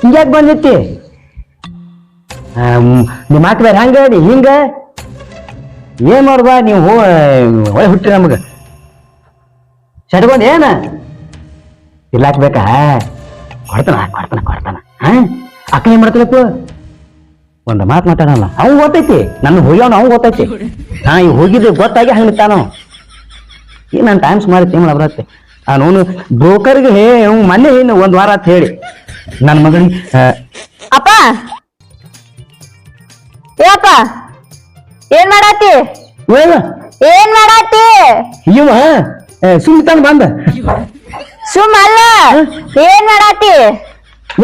ಹಿಂಗ್ಯಾಕ್ ಬಂದಿತ್ತಿ? ನಿಮ್ಮ ಮಾತು ಬೇರೆ ಹಂಗ ನೀ ಹಿಂಗ. ಏನ್ ಮಾಡ್ಬಾ, ನೀವು ಹೋ ಒಳ್ಳೆ ಹುಟ್ಟಿ ನಮಗ. ಸಡ್ಕೊಂಡ್ ಏನ? ಇಲ್ಲಾಕ್ ಬೇಕಾ? ಕೊಡ್ತಾನ ಕೊಡ್ತಾನ ಕೊಡ್ತಾನ. ಹಾ? ಅಕ್ಕ ಏನ್ ಮಾಡ್ತಾನಪ್ಪ ಒಂದು ಮಾತು ಮಾತಾಡಲ್ಲ. ಅವ್ ಗೊತ್ತೈತಿ, ನನ್ನ ಹೋಗ್ಯಾವ್ ಅವ್ ಗೊತ್ತೈತಿ. ಹಾ ಈ ಹೋಗಿದ್ರೆ ಗೊತ್ತಾಗಿ ಹಂಗ ತಾನು ಈಗ ನಾನು ಟೈಮ್ಸ್ ಮಾಡಿ ತಿಂಗಳ ಬರತ್ತೆ ಬ್ರೋಕರ್ಗೆ ಹೇ ಮೊನ್ನೆ ಏನು ಒಂದ್ ವಾರ ಅಂತ ಹೇಳಿ. ನನ್ನ ಮಗಳಿಗೆ ಅಪ್ಪ! ಏ ಅಪ್ಪ! ಏನ್ ಮಾಡಾತಿ? ಏನ್? ಮಾಡಾತಿ? ಇವ ಸುಮ್ತಾನ ಬಂದ. ಸುಮ್ ಅಲ್ಲ ಏನ್ ಮಾಡಾತಿ?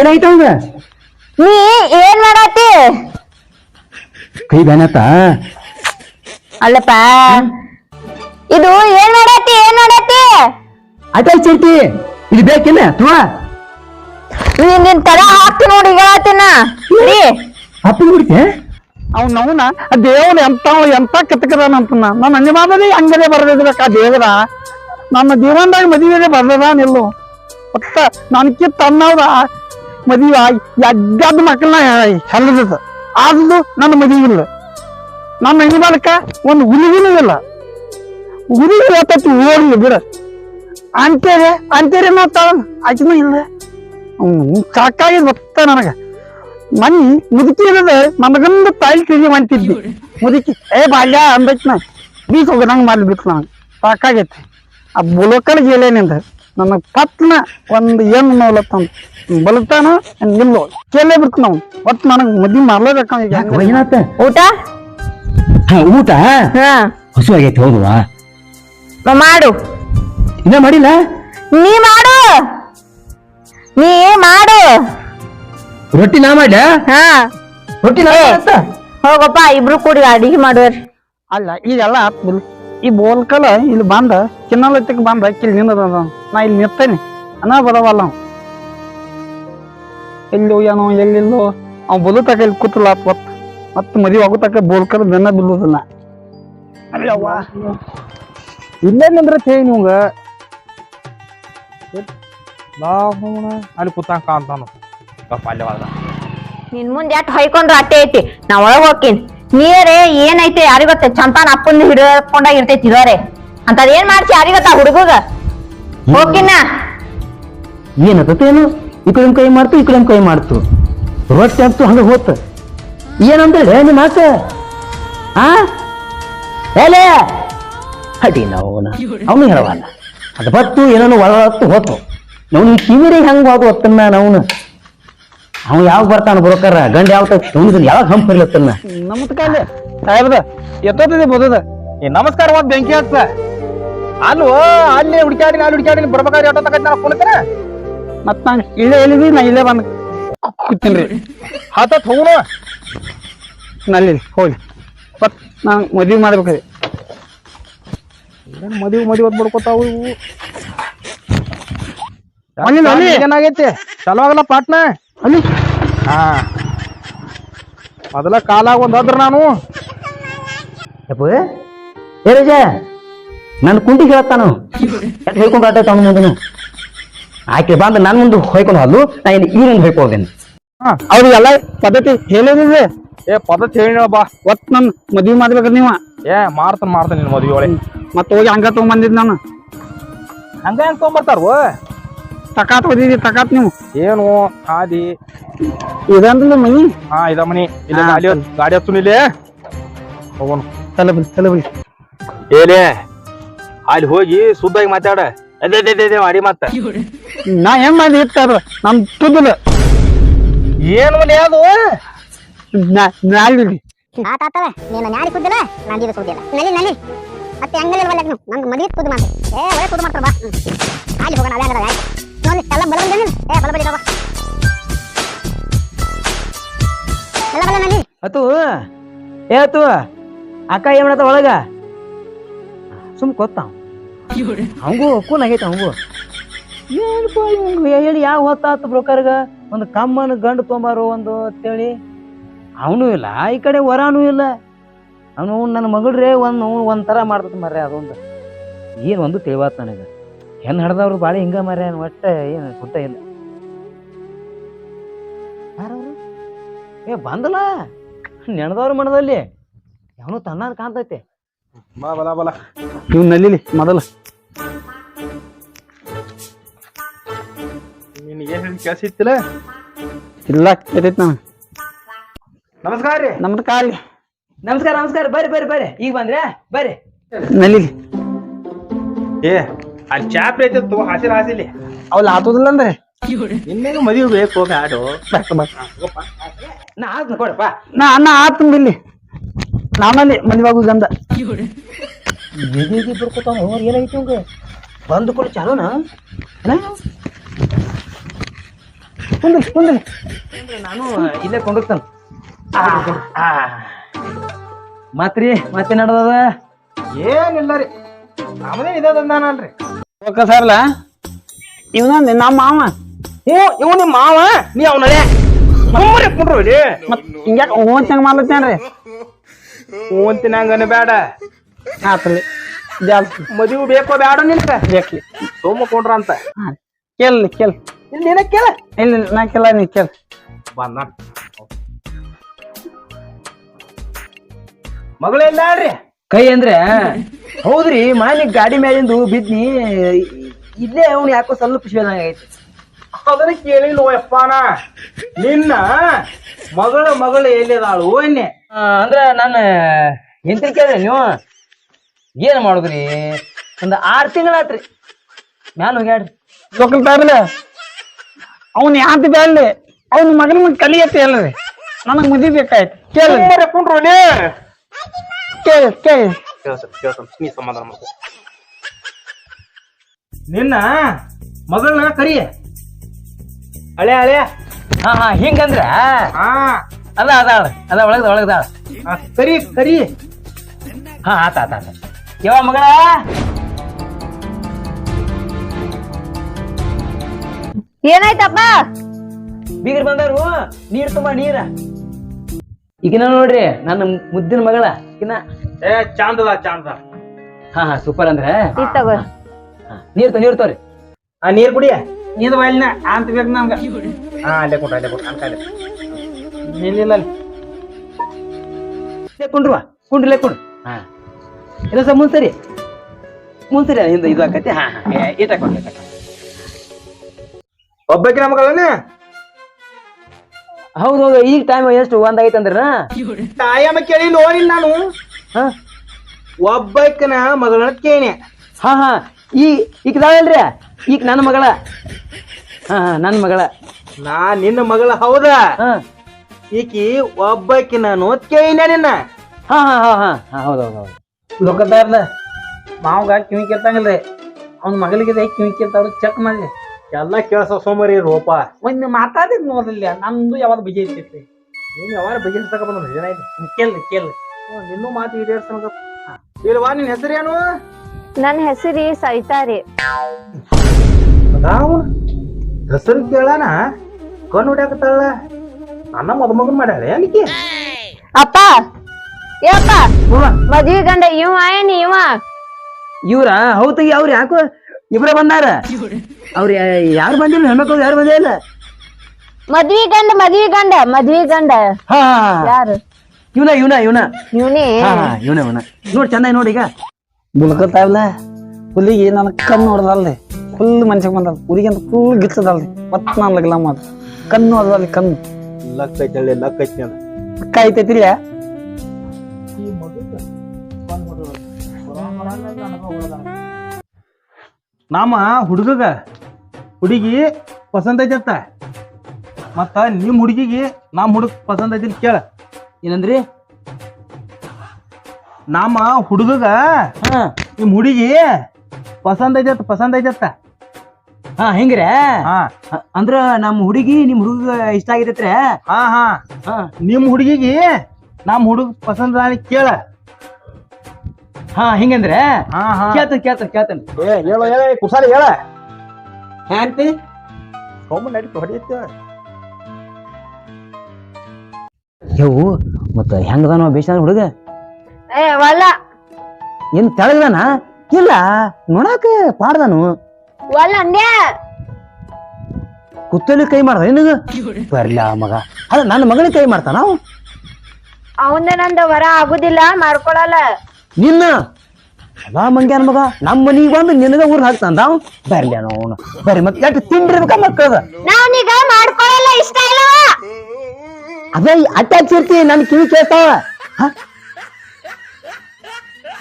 ಏನಾಯ್ತ ಅವಂಗ ನೀ ಏನ್ ಮಾಡಾತಿ? ಕೈ ಬೇನತ್ತ ಅಲ್ಲಪ್ಪ ಇದು ಏನ್ ಮಾಡಾತಿ ಏನ್ ಮಾಡಾತಿ? ಅಟಲ್ ಚೈತಿ ಇದು ಬೇಕಿಲ್ಲ ತುವಾ ನೀನ್ ನಿನ್ ತಲೆ ಹಾಕ್ತಿ ನೋಡಿ ಹೇಳತ್ತಿನ? ರೀ ಅಪ್ಪನ ಬಿಡ್ತೆ ಅವ್ನ ಅವನ ದೇವ್ರ ಎಂತ ಎಂತ ಕೆತ್ತಕದಾನಂತ ನನ್ನ ಅಂಜಮಾದಲ್ಲಿ ಹಂಗದೇ ಬರ್ದಿರ್ಬೇಕ ಆ ದೇವರ. ನನ್ನ ಜೀವನದಾಗ ಮದುವೆಗೆ ಬರ್ದದ ನಿಲ್ಲು ಒಟ್ಟ ನನಕಿತ್ತ ಅನ್ನೋದ ಮದುವೆ ಎಗ್ಗದ ಮಕ್ಕಳನ್ನ ಹೆಲ್ಲದ ಆದ್ಲು ನನ್ನ ಮದುವೆ ಇಲ್ಲ. ನನ್ನ ಅಂಜಮಾಲಕ್ಕ ಒಂದು ಹುಲಿಗಿನೂ ಇಲ್ಲ. ಹುಲಿ ಇವತ್ತತ್ತು ಓಡ್ಲಿ ಬಿಡ. ಅಂತೇರಿ ಅಂತೇರಿ ಮಾತಾಡ ಆಕಿನೂ ಇಲ್ಲ. ಸಾಕಾಗಿದ್ ಗೊತ್ತ ನನಗ? ಮನ್ ಮುದುಕಿ ಇರದ ತಾಯಿ ತಿಳಿ ಅಂತಿದ್ದಿ ಮುದುಕಿ ಏ ಬಾಲ್ಯ ಅಂದೈತ್ ನಾ ಬೀಕ್ ಹೋಗ ನಂಗೆ ಮಾಡ್ಬಿಟ್ಟು ನಾನು. ಸಾಕಾಗೈತಿ. ಆ ಬುಲೋಕಲ್ ಗೇಲೇನಿಂದ ನನಗೆ ಪತ್ನ ಒಂದು ಏನು ನೋಲತ್ತಂದ ಬಲತಾನ ನಿಲ್ಲು. ಕೇಳೇ ಬಿಡ್ತು ನಾವು ಒಟ್ಟು ನನಗೆ ಮದ್ವೆ ಮಾಡ್ಲೇಬೇಕ ಈಗ ಏನಾತ ಊಟ? ಊಟ? ಹಾ. ಹಸು ಆಗೈತಿ ಹೌದವಾ ಮ- ಮಾಡು. ಇನ್ನ ಮಾಡಿಲ್ಲ? ನೀ ಮಾಡು. ನೀ ಮಾಡು? ರೊಟ್ಟಿ ನಾ ಮಾಡ ಹಾ. ರೊಟ್ಟಿ ನಾ ಮಾಡ್ತ? ಹೋಗಪ್ಪ ಇಬ್ರು ಕೂಡಿ ಅಡಿಗೆ ಮಾಡುವರ್. ಅಲ್ಲ ಈಗೆಲ್ಲ ಆತ್ ಬಿಲ್ ಈ ಬೋಲ್ಕಲ ಇಲ್ಲಿ ಬಂದ ಚಿನ್ನಲತ್ತಕ್ಕೆ ಬಂದ ಕಿಲ್ ನಿನ್ನದ ನಾ ಇಲ್ಲಿ ನಿರ್ತೇನೆ ಅನ್ನ ಬರವಲ್ಲ ಅವ. ಎಲ್ಲಿ ಹೋಗ್ಯಾನೋ ಎಲ್ಲಿಲ್ಲೋ. ಅವ್ ಬದುತಕ ಇಲ್ಲಿ ಕೂತಲ್ಲ ಆತ್ ಒತ್ತು ಮತ್ತೆ ಮದುವೆ ಆಗುತ್ತಕ ಬೋಲ್ಕಲ್ಲ ಬೆನ್ನ ಬೀಳುದಿಲ್ಲ ಅಲ್ಲವ್ವ. ಇಲ್ಲೇ ನಿಂದ್ರತ್ ಹೇಳಿ ಅಲ್ಲಿ ಕೂತಂಗ ಕಾಂತಾನು ಅಲ್ಲೇ ಒಳಗ ನಿನ್ ಮುಂದೆ ಎಟ್ ಹೊಯ್ಕೊಂಡ್ರು ಅಟ್ಟೆ ಐತಿ? ನಾ ಒಳಗ್ ಹೋಗ್ತೀನಿ. ನೀರೇ ಏನೈತೆ ಯಾರಿಗ್ ಗೊತ್ತ? ಚಂಪಾನ ಅಪ್ಪನ ಹಿಡ್ಕೊಂಡಾಗ ಇರ್ತೈತಿ ಇದಾರೆ ಅಂತ ಏನ್ ಮಾಡ್ತಿ? ಯಾರಿಗ್ ಗೊತ್ತ ಹುಡುಗಗ? ಹೋಗಿನ ಏನತ್ತೇನು ಈ ಕಡೆ ಕೈ ಮಾಡ್ತು ಈ ಕಡೆ ಕೈ ಮಾಡ್ತು. ರೊಟ್ಟಿ ಅಂತೂ ಹಂಗ ಹೋತ. ಏನಂತ ಹೇಳಿ ಮಾತ? ಆ? ಏಲೇ ಹಡಿ ನಾವು ಅವನು ಹೇಳವಲ್ಲ ಅದು ಬತ್ತು ಏನೋ ಒಳಗತ್ತು ಹೋತು. ನಾವು ಈ ಕಿವಿರಿಗೆ ಹಂಗ ಹೋಗು ಹೊತ್ತನ್ನ ನಾವು ಅವ ಯಾವಾಗ ಬರ್ತಾನ ಬ್ರೋಕರ? ಗಂಡ ಯಾವ ಅವನಿಗೆ ಯಾವಾಗ ಹಂಪ್ ಇರ್ಲತ್ತನ್ನ ನಮ್ಮತ್ ಕಾಲೆ. ಸಾಹೇಬ್ದ ಎತ್ತೋತದೆ ಬೋದದ ಏ, ನಮಸ್ಕಾರ ಒಂದ್ ಬೆಂಕಿ ಹಚ್ಚ ಅಲ್ವ ಅಲ್ಲಿ ಹುಡುಕಾಡಿನ ಅಲ್ಲಿ ಹುಡುಕಾಡಿನ ಬರ್ಬೇಕಾದ್ರೆ ಆಟೋ ತಗೊಂಡ್ ನಾವು ಕುಲಕನ ಮತ್ ನಾನು ಇಲ್ಲೇ ಎಲ್ಲಿದಿ ನಾ ಇಲ್ಲೇ ಬಂದ್ ಕೂತೀನ್ರಿ. ಹತ್ತತ್ ತಗೋಣ ನಲ್ಲಿ ಹೋಗಿ ಮತ್ ನಾನು ಮದ್ವೆ ಮಾಡ್ಬೇಕ್ರಿ ಮದುವೆ ಮದುವೆ ಅದ್ ಬಡ್ಕೋತಾವು ಇವು ಅಲ್ಲಿ, ಅಲ್ಲಿ. ಏನಾಗೈತಿ ಚಲೋ ಆಗಲ್ಲ ಪಾಟ್ನ. ಅಲ್ಲಿ. ಹಾ. ಮೊದಲ ಕಾಲಾಗ ಒಂದ್ ಹೋದ್ರ ನಾನು. ಯಪ್ಪ ಏ ರಜ ನನ್ನ ಕುಂಟಿ ಹೇಳ್ತಾನು ಯಾಕೆ ಹೇಳ್ಕೊಂಡು ಆಟ ತಾನು ಮುಂದನು ಆಕೆ ಬಂದು ನನ್ನ ಮುಂದೆ ಹೊಯ್ಕೊಂಡು ಹೋದ್ಲು ನಾ ಇಲ್ಲಿ ಈ ಮುಂದೆ ಹೊಯ್ಕೋದೇನೆ ಅವ್ರಿಗೆಲ್ಲ ಪದ್ಧತಿ ಹೇಳಿದ್ರೆ ಏ ಪದ್ಧತಿ ಹೇಳಿ ಬಾ. ಒತ್ ನನ್ ಮದ್ವಿ ಮಾಡ್ಬೇಕ ನೀವ. ಏ ಮಾಡ್ತಾನ ಮಾಡ್ತಾನ ನಿನ್ ಮದ್ವಿ ಒಳಗೆ. ಮತ್ತೆ ಹೋಗಿ ಹಂಗ ತಗೊಂಬಂದಿದ್ ನಾನು. ಹಂಗ ಹೆಂಗ್ ತೊಗೊಂಬರ್ತಾರ ತಕಾತ್ ಓದಿದಿ ತಕಾತ್ ನೀವು. ಏನು ಹಾದಿ. ಇದಂದ್ರೆ ಮನಿ? ಹಾ ಇದ ಮನಿ. ಇಲ್ಲ ಹಾ. ಗಾಡಿ ಹತ್- ಗಾಡಿ ಹಚ್ಚು ಇಲ್ಲಿ. ಹೋಗೋಣ. ತಲೆ ತಲೆ ಬಿಡಿ ಏಲೇ ಅಲ್ಲಿ ಹೋಗಿ ಸುದ್ದಾಗಿ ಮಾತಾಡ. ಅದೇ ಅದೇ ಅದೇ ಮಾಡಿ ಮತ್ತ. ನಾ ಏನ್ ಮಾಡಿ ಇರ್ತಾರ ನಮ್ ತುದಿಲ್ಲ ಏನು ಮನೆ ಅದು? ಆತಾತವ ನೀನು ನಂದಿದು ನಲಿ ನಲಿ. ಮತ್ತೆ ಹಂಗಲ್ಲಿ ಬಲ್ಲ ನೀವು ನಂಗೆ ಮದುವೆ ಕುದ್ದು ಮಾಡಿ ಏ ಒಳ್ಳೆ ಕುದ್ದು ಮಾಡ್ತಾರ ಬಾ. ಹ್ಮ್. ಅಲ್ಲಿ ಹೋಗೋಣ ಅದೇ ಅಂದ್ರೆ ಆಯ್ತು ಎಲ್ಲ ಬಲ ಬಂದ ಏ, ಬಲ, ಬಲಿ ಬಲ ಬಲ ನಲಿ ಅತು, ಏ, ಅತು, ಅಕ್ಕ ಏನ್ ಮಾಡತ್ತ ಒಳಗ? ಸುಮ್ ಕೊತ್ತ ಅವಂಗೂ ಕೂನ್ ಆಗೈತೆ ಅವಂಗೂ. ಏನಪ್ಪ ಇವಂಗ್ ಹೇಳಿ, ಯಾವ ಹೊತ್ತಾತು ಬ್ರೋಕರ್ಗ? ಒಂದು ಕಮ್ಮನ ಗಂಡು ತೊಂಬಾರು ಒಂದು ಅಂತೇಳಿ. ಅವನು ಇಲ್ಲ, ಈ ಕಡೆ ವರಾನು ಇಲ್ಲ. ಅವನು, ನನ್ನ ಮಗಳ್ರೆ ಒಂದು ಒಂಥರ ಮಾಡ್ತದ ಮರ್ರೆ, ಅದೊಂದು. ಏನು ಒಂದು ತಿಳಿವಾತ್ ನನಗೆ. ಹೆಣ್ಣು ಹಡ್ದವ್ರು ಬಾಳೆ ಹಿಂಗ ಮರ್ರೆ ಒಟ್ಟ ಏನು ಸುಟ್ಟ ಇಲ್ಲ. ಏ ಬಂದಲ್ಲ? ನೆನದವ್ರ ಮನದಲ್ಲಿ ಅವನು ತನ್ನ ಕಾಣ್ತೈತೆ. ಬಾ ಬಲ ಬಲ ಇವ್ ನಲ್ಲಿಲಿ ಮೊದಲು. ನಿನಗೆ ಹೇಳಿ ಕೆಲಸ ಇತ್ತಿಲ್ಲ ಇಲ್ಲ ಕೇತೈತಿ ನಾನು. ನಮಸ್ಕಾರ ರೀ. ನಮ್ದು ಕಾಲಿ ನಮಸ್ಕಾರ ನಮಸ್ಕಾರ. ಬರ್ರಿ ಬರ್ರಿ ಬರ್ರಿ. ಈಗ ಬಂದ್ರೆ ಬರ್ರಿ. ನಲ್ಲಿ ಏ ಅಲ್ಲಿ ಚಾಪ್ರಿ ಐತೆ ತಗೋ ಹಾಸಿರ ಹಾಸಿಲಿ. ಅವ್ಲ ಆತದಿಲ್ಲ ಅಂದ್ರೆ ನಿನ್ನೆಗೂ ಮದುವೆ ಬೇಕು ಹೋಗಿ ಆಡು ನಾ ಆದ್ನ ಕೊಡಪ್ಪ. ನಾ ಅನ್ನ ಆತು ಇಲ್ಲಿ. ನಾನಲ್ಲಿ ಮದುವಾಗು ಗಂಧ ಎದಿ ಬರ್ಕೋತಾವ ಏನಾಗೈತಿ ಅವಂಗ ಬಂದು ಕೂಡ ಚಾಲೋನ? ಕುಂದ್ರಿ ಕುಂದ್ರಿ. ನಾನು ಇಲ್ಲೇ ಕೊಂಡೋಗ್ತಾನ. ಮತ್ರಿ ಮತ್ತೆ ನಡ್ದದ? ಏನಿಲ್ಲ ರೀ. ನಮ್ಮದೇ ಇದೇ ತಂದಾನಲ್ರಿ ಹೋಗ ಸರ್ಲ ಇವನ ನಮ್ಮ ಮಾವ. ಹ್ಞೂ ಇವ್ ನಿಮ್ಮ ಮಾವ? ನೀ ಅವನಳೆ ರೀ ಕುಂಡ್ರು ಇಲ್ಲಿ. ಮತ್ ಹಿಂಗ್ಯಾಕ ಓಂಚಂಗ್ ಮಾಡ್ಲತ್ತೇನ್ರಿ ಓಂತಿನಂಗನ ಬೇಡ. ಆತ್ರಿ. ಜಾಸ್ತಿ. ಮದುವೆ ಬೇಕೋ ಬೇಡ ನಿನ್ಕ ಬೇಕ್ಲಿ. ಸೋಮ ಕೊಂಡ್ರ ಅಂತ. ಹಾ ಕೇಳಿ ಕೇಳಿ. ಇಲ್ಲಿ ನಿನಗ್ ಕೇಳ. ಇಲ್ಲ ನಾ ಕೇಳ ನೀ ಕೇಳಿ. ಬಂದ ಇಲ್ಲ ಕೈ ಅಂದ್ರೆ? ಹೌದ್ರಿ ಮಾನಿ ಗಾಡಿ ಮ್ಯಾಲಿಂದು ಬಿದ್ನಿ ಇಲ್ಲೇ ಅವ್ನು ಯಾಕೋ ಸ್ವಲ್ಪ ಐತಿ ಅದನ್ನ ಕೇಳಿಲ್ಲ ಯಪ್ಪಾನ ನಿನ್ನ ಮಗಳ ಮಗಳು ಎಲ್ಲಿದಾಳು? ಅನ್ನೆ ಆ, ಅಂದ್ರ ನಾನು ಎಂತ ಕೇಳಿದ್ರೆ ನೀವು? ಏನ್ ಮಾಡುದ್ರಿ? ಒಂದ್ ಆರ್ ತಿಂಗಳಾತ್ರಿ. ಮ್ಯಾಲ ಹೋಗ್ಯಾಡ್ರಿ ಅವ್ನ ಯಾಂತ ಬೇಡ್ಲಿ ಅವ್ನ ಮಗನ ಕಲಿಯತ್ತೆ ಅಲ್ರಿ. ನನಗ್ ಮುದಿ ಬೇಕಾಯ್ತು. ಕೇಳಿ ಕುಂಡ್ರು ಕೇಳಿ ಕೇಳಿ. ನೀ ಸಮಾಧಾನ ಮಾಡ್ಕೊ. ನಿನ್ನ ಮಗಳನ್ನ ಕರಿ. ಅಳೆ ಅಳೆ ಹಾ ಹಾ ಹಿಂಗಂದ್ರ? ಹಾ. ಅದ ಅದಾಳ ಅದ ಒಳಗದ ಒಳಗದಾಳ ಆ, ಕರಿ ಕರಿ. ಹಾ ಆತ ಆತ ಆತ. ಯಾವ ಮಗಳ? ಏನಾಯ್ತಪ್ಪ? ಬೀಗರ್ ಬಂದಾರು ನೀರ್ ತುಂಬಾ ನೀರ. ಈಗಿನ ನೋಡ್ರಿ ನನ್ನ ಮುದ್ದಿನ ಮಗಳ ಈಗಿನ. ಏ ಚಾಂದದ ಚಾಂದ. ಹಾ ಹಾ ಸೂಪರ್ ಅಂದ್ರೆ. ಇದ್ ತಗೋ. ನೀರ್ ತ- ನೀರ್ ತೋರಿ. ಆ ನೀರ್ ಕುಡಿಯ ನೀರ್ ಬಯಲ್ನ ಅಂತ ಬೇಕು ನಮ್ಗೆ ಹಾ ಅಲ್ಲೇ ಕೊಟ್ಟ ಅಲ್ಲೇ ಕೊಟ್ಟ. ಇಲ್ಲೇ ಕುಂಡ್ರುವ ಕುಂಡ್ರಲ್ಲೇ ಕುಂಡ್ರು ಹಾ. ಇಲ್ಲ ಸರ್ ಮುಂದ್ಸರಿ ಮುಂದ್ಸರಿ ಹಿಂದೆ ಇದು ಆಕತಿ ಹಾ ಹಾ. ಇಟ್ಟ ಒಬ್ಬಕ್ಕೆ ಒಬ್ಬಕಿನ ಹೌದು ಹೌದು ಈಗ ಟೈಮ್ ಎಷ್ಟು? ಒಂದ್ ಐತ್ ಅಂದ್ರ ತಾಯಮ್ಮ ಕೇಳಿ ನೋಡಿಲ್ಲ ನಾನು. ಹಾ? ಮಗಳ ಮಗಳನ್ನ ಕೇಣೆ ಹಾ ಹಾ. ಈ ಈಗ ಇದಾಳಲ್ರಿ ಈಗ ನನ್ನ ಮಗಳ. ಹಾ ಹಾ ನನ್ನ ಮಗಳ. ನಾ ನಿನ್ನ ಮಗಳ ಹೌದಾ? ಹಾ. ಈಕಿ ಒಬ್ಬಕಿ ನಾನು ಕೇಳಿನ ನಿನ್ನ. ಹಾ ಹಾ ಹಾ ಹಾ. ಹಾ ಹೌದು ಹೌದು ಹೌದು. ಲೋಕದಾರ್ದ ಮಾವಗ ಕಿವಿ ಕೇಳ್ತಂಗಿಲ್ರಿ ಅವ್ನ ಮಗಳಿಗೆ ಕಿವಿ ಕೇಳ್ತಾವ್ರು ಚೆಕ್ ಮಾಡಿ ಎಲ್ಲ ಕೇಳ್ಸ ಸೋಮರಿ ರೂಪ ಒಂದು ಮಾತಾಡಿದ್ ನೋಡಿಲ್ಲ ನಂದು ಯಾವಾಗ ಬಿಜಿ ಇರ್ತೈತಿ ನೀನು ಯಾವಾಗ ಬಗೆಹರಿಸಕ ಬಂದ ಜನ ಇದೆ? ಕೇಳಿ ಕೇಳಿ ನಿನ್ನ ಮಾತು ಈಡೇರ್ಸನಕ ಇಲ್ವಾ ಹೆಸರು ಏನು? ನನ್ನ ಹೆಸರಿ ಸವಿತಾರಿ ಅದಾವ? ಹೆಸರು ಕೇಳಾನ? ಕಣ್ಣು ಹೊಡ್ಯಾಕತ್ತಾಳ ನನ್ನ ಮದುಮಗನ್ ಮಾಡ್ಯಾಳ ಏನಕ್ಕೆ? ಅಪ್ಪ ಏ ಅಪ್ಪ ಮದ್ವಿ ಗಂಡ ಇವ ಏನ್ ಇವ? ಇವ್ರ? ಹೌದು ಅವ್ರು ಯಾಕೋ ಇಬ್ರ ಬಂದಾರ? ಅವ್ರು ಯಾರು ಬಂದಿಲ್ಲ? ಹೆಣ್ಮಕ್ಳು ಯಾರು ಬಂದೇ ಇಲ್ಲ? ಮದ್ವಿ ಗಂಡ ಮದ್ವಿ ಗಂಡ ಮದ್ವಿ ಗಂಡ. ಹಾ ಯಾರು? ಇವನ ಇವನ ಇವನ. ಇವನೇ. ಹಾ ಇವನ ಇವನ. ನೋಡ್ ಚೆನ್ನಾಗಿ ನೋಡಿ ಈಗ. ಬುಲ್ಕತ್ತಾವಲ್ಲ ಹುಲಿಗೆ ನನ್ನ ಕಣ್ಣು ಹೊಡೆದಲ್ರಿ. ಫುಲ್ ಮನ್ಸಿಗೆ ಬಂದಲ್ ಹುಲಿಗೆ ಅಂತ ಫುಲ್ ಗಿಚ್ಚದಲ್ರಿ ಮತ್ ನಾನು ಲಗ್ಲ ಮಾಡ ಕಣ್ಣು ಹೊಡೆದಲ್ಲಿ ಕಣ್ಣು. ಲಕ್ ಐತಿ ಲಕ್ ಐತಿ ಅಕ್ಕ ಐತೈತಿಲ್ಲ ನಮ್ಮ ಹುಡುಗಗ ಹುಡುಗಿ ಪಸಂದ್ ಐತತ್ತ ಮತ್ತ ನಿಮ್ಮ ಹುಡುಗಿಗೆ ನಮ್ಮ ಹುಡುಗ ಪಸಂದ್ ಐತಿ ಕೇಳ. ಏನಂದ್ರಿ? ನಮ್ಮ ಹುಡುಗಗ ಹಾ. ನಿಮ್ ಹುಡುಗಿ ಪಸಂದ್ ಐತತ್ತ ಪಸಂದ್ ಐತತ್ತ ಹಾ ಹೆಂಗ್ರೆ? ಹಾ. ಅಂದ್ರ ನಮ್ಮ ಹುಡುಗಿ ನಿಮ್ ಹುಡುಗ ಇಷ್ಟ ಆಗಿರತ್ರೆ? ಹಾ ಹಾ. ನಿಮ್ಮ ನಿಮ್ ಹುಡುಗಿಗೆ ನಮ್ಮ ಹುಡುಗ ಪಸಂದ್ ಕೇಳ. ಹಾ ಹಿಂಗಂದ್ರೆ? ಹಾ ಹಾ. ಕೇಳ್ತಾನೆ ಕೇಳ್ತಾನ ಕೇಳ್ತಾನ. ಏ ಹೇಳೋ ಹೇಳ ಕುಸಾಲಿ ಹೇಳ. ಹ್ಯಾಂತಿ ಸೋಮ ನಡೀತು ಹೊಡೆಯುತ್ತೆ ಯವು ಮತ್ತ ಹೆಂಗದಾನ ಬೇಷ ಹುಡುಗ? ಏ ವಲ್ಲ. ಏನ್ ತೆಳಗದಾನ? ಇಲ್ಲ ನೋಡಾಕ ಪಾಡ್ದಾನು. ವಲ್ಲ ಅಂದೆ. ಕುತ್ತಲಿ ಕೈ ಮಾಡ್ದ ನಿನಗ? ಬರ್ಲ ಮಗ. ಅಲ್ಲ ನನ್ನ ಮಗನಿಗೆ ಕೈ ಮಾಡ್ತಾನ? ಅವ ಅವಂದ ನಂದ ವರ ಆಗುದಿಲ್ಲ ಮಾಡ್ಕೊಳಲ್ಲ. ನಿನ್ನ ಅಲ್ಲ ಮಂಗ್ಯಾನ ಮಗ ನಮ್ಮ ಮನಿಗೆ ಬಂದು ನಿನಗ ಊರ್ ಹಾಕ್ತಾನ ಅವ ಬರ್ಲಿ ಅವನು. ಬರ್ರಿ ಮತ್ತೆ ಎಷ್ಟು ತಿಂಡಿರ್ಬೇಕ ಮಕ್ಕಳದ? ನಾವೀಗ ಮಾಡ್ಕೊಳಲ್ಲ ಇಷ್ಟ ಇಲ್ಲವ. ಅದೇ ಅಟ್ಯಾಚ್ ಇರ್ತಿ ನನ್ ಕಿವಿ ಕೇಳ್ತಾವ. ಹ?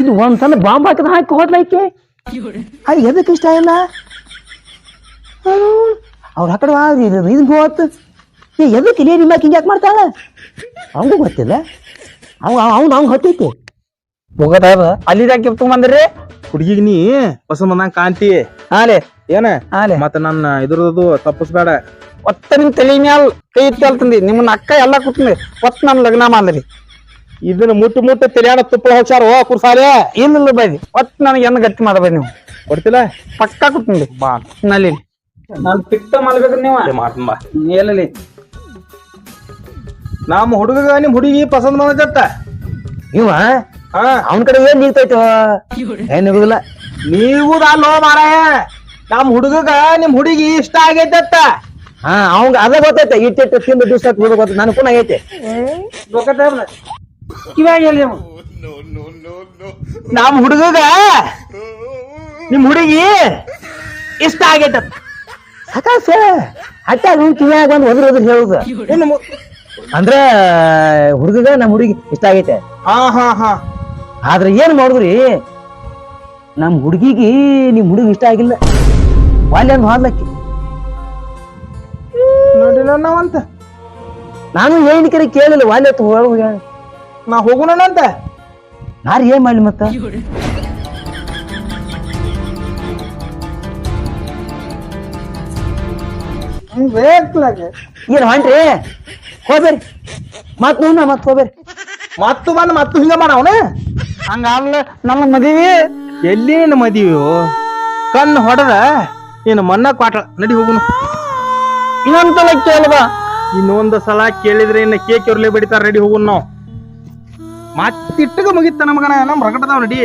ಇದು ಒಂದ್ ಸಲ ಬಾಂಬ್ ಹಾಕಿದ ಹಾಕಿ ಹೋದ್ಲೈಕೆ ಅದು ಎದಕ್ಕೆ ಇಷ್ಟ ಇಲ್ಲ? ಅವ್ರ ಹಕಡೆ ಇದನ್ ಹೋತ್ ಏ ಎದಕ್ಕೆ ಇಲ್ಲಿ ನಿಮ್ಮ ಹಿಂಗೆ ಯಾಕೆ ಮಾಡ್ತಾಳ? ಅವಂಗೂ ಗೊತ್ತಿಲ್ಲ. ಅವ ಅವ್ನು ಅವ್ನು ಹೊತ್ತೈತಿ. ಹೋಗದ ಅಲ್ಲಿ ಯಾಕೆ ಬಂದ್ರಿ ಹುಡುಗಿಗೆ ನೀ? ಹೊಸ ಬಂದಂಗ ಕಾಂತಿ ಹಾಲೆ ಏನ? ಹಾಲೆ ಮತ್ತ ನನ್ನ ಇದ್ರದ್ದು ತಪ್ಪಿಸ್ಬೇಡ. ಒತ್ತ ನಿಮ್ ತಲೆ ಮ್ಯಾಲ್ ಕೈ ಇತ್ತು ತಂದಿ ನಿಮ್ಮನ್ನ ಅಕ್ಕ ಎಲ್ಲಾ ಕುಟ್ಲಿ ಒತ್ತ ನನ್ ಲಗ್ನ ಮಾಡ್ರಿ ಇದನ್ನ ಮುಟ್ಟು ಮುಟ್ಟು ತೆಲಿಯಾಡ ತುಪ್ಪ ಹಚ್ಚಾರ ಓ ಕುರ್ಸಾರೆ ಏನಿಲ್ಲ ಬೈದಿ ಒತ್ತ ನನಗೆ ಏನು ಗಟ್ಟಿ ಮಾಡಬೇಡಿ ನೀವು? ಕೊಡ್ತಿಲ್ಲ? ಪಕ್ಕ ಕುಟ್ಲಿ ಬಾ. ನಲ್ಲಿ ನಾನು ಮಾಡ್ಬೇಕ್ರಿ ನೀವು? ಮಾಡ್ತೀನಿ ಬಾ. ಎಲ್ಲಲ್ಲಿ ನಮ್ಮ ಹುಡುಗ ನಿಮ್ ಹುಡುಗಿ ಪಸಂದ್ ಮಾಡತ್ತ ಇವ? ಹಾ. ಅವನ ಕಡೆ ಏನ್ ನಿಲ್ತೈತೋ? ಏನ್ ನಿಗುದಿಲ್ಲ. ನೀವು ಅಲ್ಲೋ ಮಾರಾಯ ನಮ್ ಹುಡುಗಗ ನಿಮ್ ಹುಡುಗಿ ಇಷ್ಟ ಆಗೈತತ್ತ ಹಾ ಅವಂಗ ಅದ ಗೊತ್ತೈತೆ. ಇಟ್ಟಿಟ್ಟು ತಿಂದು ದಿವಸ ಗೊತ್ತ ನನ್ ಕೂಡ ಐತೆ. ನಮ್ ಹುಡುಗಗ ನಿಮ್ ಹುಡುಗಿ ಇಷ್ಟ ಆಗೈತತ್ತ ಸಾಕಾಸ ಅಟ್ಟ ನಿನ್ ಕಿವಿಯಾಗ ಬಂದು ಒದ್ರ ಒದ್ರ ಹೇಳುದು. ಅಂದ್ರ ಹುಡುಗಗ ನಮ್ಮ ಹುಡುಗಿ ಇಷ್ಟ ಆಗೈತೆ. ಹಾ ಹಾ ಹಾ. ಆದ್ರೆ ಏನ್ ಮಾಡಿದ್ರಿ? ನಮ್ ಹುಡುಗಿಗೆ ನಿಮ್ ಹುಡುಗ ಇಷ್ಟ ಆಗಿಲ್ಲ. ವಾಲ್ಯ ಅಂದ್ ಹಾದ್ಲಕ್ಕಿ ನೋಡಿಲ್ಲ ನಾವಂತ. ನಾನು ಹೇಳಿಕರೆ ಕೇಳಿಲ್ಲ ವಾಲ್ಯ ಒಳಗ ನಾ ಹೋಗೋಣ ಅಂತ ನಾರು ಏನ್ ಮಾಡ್ಲಿ ಮತ್ತ? ಏನ್ ಹೊಂಟ್ರಿ? ಹೋಗ್ಬೇರಿ ಮತ್ ನೋಡ ಮತ್ ಹೋಗ್ಬೇರಿ ಮತ್ತು ಬಂದ್ ಮತ್ತು ಹಿಂಗ ಮಾಡವನ? ಹಂಗಲ್ಲ ನನ್ನ ಮದುವೆ, ಎಲ್ಲಿ ನಿನ್ನ ಮದುವೆ ಕಣ್ಣು ಹೊಡೆದ ಏನು ಮನ್ನ ಕಾಟ ನಡಿ ಹೋಗುನು. ಇನ್ನೊಂದ್ಸಲ ಕೇಳದ, ಇನ್ನೊಂದು ಸಲ ಕೇಳಿದ್ರೆ ಇನ್ನ ಕೇಕ್ ಇರ್ಲೇ ಬಡಿತಾರ, ನಡಿ ಹೋಗುನ್ ನಾವು. ಮತ್ತಿಟ್ಟಗ ಮುಗಿತ ನಮಗನ, ನಮ್ ರಗಡದಾವ್ ನಡಿ.